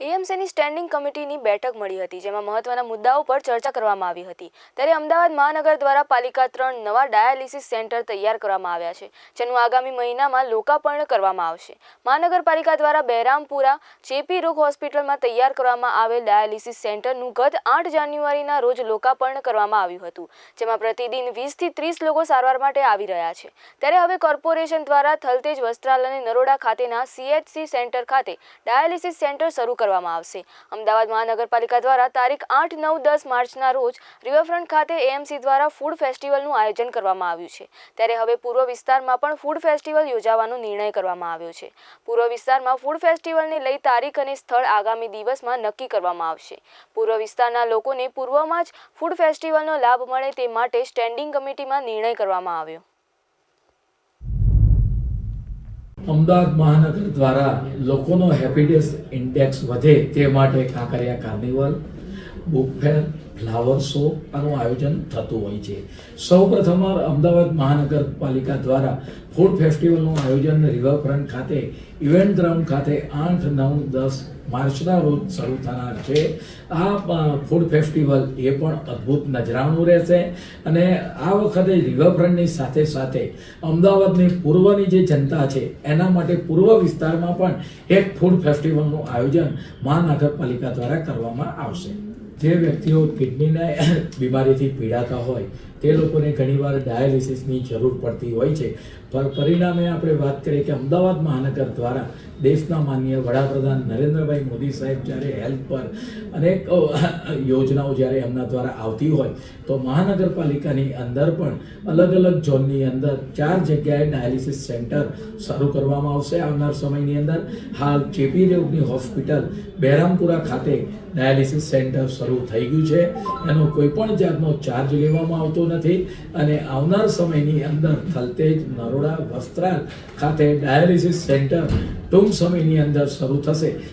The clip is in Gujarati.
એએમસીની સ્ટેન્ડિંગ કમિટીની બેઠક મળી હતી, જેમાં મહત્વના મુદ્દાઓ પર ચર્ચા કરવામાં આવી હતી. ત્યારે અમદાવાદ મહાનગર દ્વારા પાલિકા ત્રણ નવા ડાયાલિસિસ સેન્ટર તૈયાર કરવામાં આવ્યા છે, જેનું આગામી મહિનામાં લોકાર્પણ કરવામાં આવશે. મહાનગરપાલિકા દ્વારા બહેરામપુરા ચેપી રોગ હોસ્પિટલમાં તૈયાર કરવામાં આવેલ ડાયાલિસિસ સેન્ટરનું ગત આઠ જાન્યુઆરીના રોજ લોકાર્પણ કરવામાં આવ્યું હતું, જેમાં પ્રતિદિન વીસથી ત્રીસ લોકો સારવાર માટે આવી રહ્યા છે. ત્યારે હવે કોર્પોરેશન દ્વારા થલતેજ વસ્ત્રાલ અને નરોડા ખાતેના સીએચસી સેન્ટર ખાતે ડાયાલિસિસ સેન્ટર શરૂ કરવામાં આવશે. અમદાવાદ મહાનગરપાલિકા દ્વારા તારીખ આઠ, નવ, દસ માર્ચના રોજ રિવરફ્રન્ટ ખાતે એએમસી દ્વારા ફૂડ ફેસ્ટિવલનું આયોજન કરવામાં આવ્યું છે. ત્યારે હવે પૂર્વ વિસ્તારમાં પણ ફૂડ ફેસ્ટિવલ યોજાવાનો નિર્ણય કરવામાં આવ્યો છે. પૂર્વ વિસ્તારમાં ફૂડ ફેસ્ટિવલને લઈ તારીખ અને સ્થળ આગામી દિવસમાં નક્કી કરવામાં આવશે. પૂર્વ વિસ્તારના લોકોને પૂર્વમાં જ ફૂડ ફેસ્ટિવલનો લાભ મળે તે માટે સ્ટેન્ડિંગ કમિટીમાં નિર્ણય કરવામાં આવ્યો. અમદાવાદ મહાનગર દ્વારા લોકોનો હેપીનેસ ઇન્ડેક્સ વધે તે માટે Kankaria carnival book fair flower show આનું આયોજન થતું હોય છે. સૌ પ્રથમ અમદાવાદ મહાનગરપાલિકા દ્વારા ફૂડ ફેસ્ટિવલનું આયોજન રિવરફ્રન્ટ ખાતે ઇવેન્ટ ગ્રાઉન્ડ ખાતે આઠ, નવ, દસ માર્ચના રોજ શરૂ થનાર છે. આ ફૂડ ફેસ્ટિવલ એ પણ અદ્ભુત નજરાણું રહેશે અને આ વખતે રિવરફ્રન્ટની સાથે સાથે અમદાવાદની પૂર્વની જે જનતા છે, એના માટે પૂર્વ વિસ્તારમાં પણ એક ફૂડ ફેસ્ટિવલનું આયોજન મહાનગરપાલિકા દ્વારા કરવામાં આવશે. જે વ્યક્તિઓ કિડનીના બીમારીથી પીડાતા હોય તે લોકોને ઘણીવાર ડાયાલિસિસની જરૂર પડતી હોય છે. પર પરિણામે આપણે વાત કરીએ કે અમદાવાદ મહાનગર દ્વારા દેશના માન્ય વડાપ્રધાન નરેન્દ્રભાઈ મોદી સાહેબ જ્યારે હેલ્થ પર અનેક યોજનાઓ જ્યારે એમના દ્વારા આવતી હોય, તો મહાનગરપાલિકાની અંદર પણ અલગ અલગ ઝોનની અંદર ચાર જગ્યાએ ડાયાલિસિસ સેન્ટર શરૂ કરવામાં આવશે આવનાર સમયની અંદર. હાલ ચેપી રોગની હોસ્પિટલ બહેરામપુરા ખાતે ડાયાલિસિસ સેન્ટર શરૂ થઈ ગયું છે. એનો કોઈ પણ જાતનો ચાર્જ લેવામાં આવતો નથી. અને આવનાર સમયની અંદર થલતેજ, નરોડા, વસ્ત્રાલ ખાતે ડાયાલિસિસ સેન્ટર ટૂંક સમયની અંદર શરૂ થશે.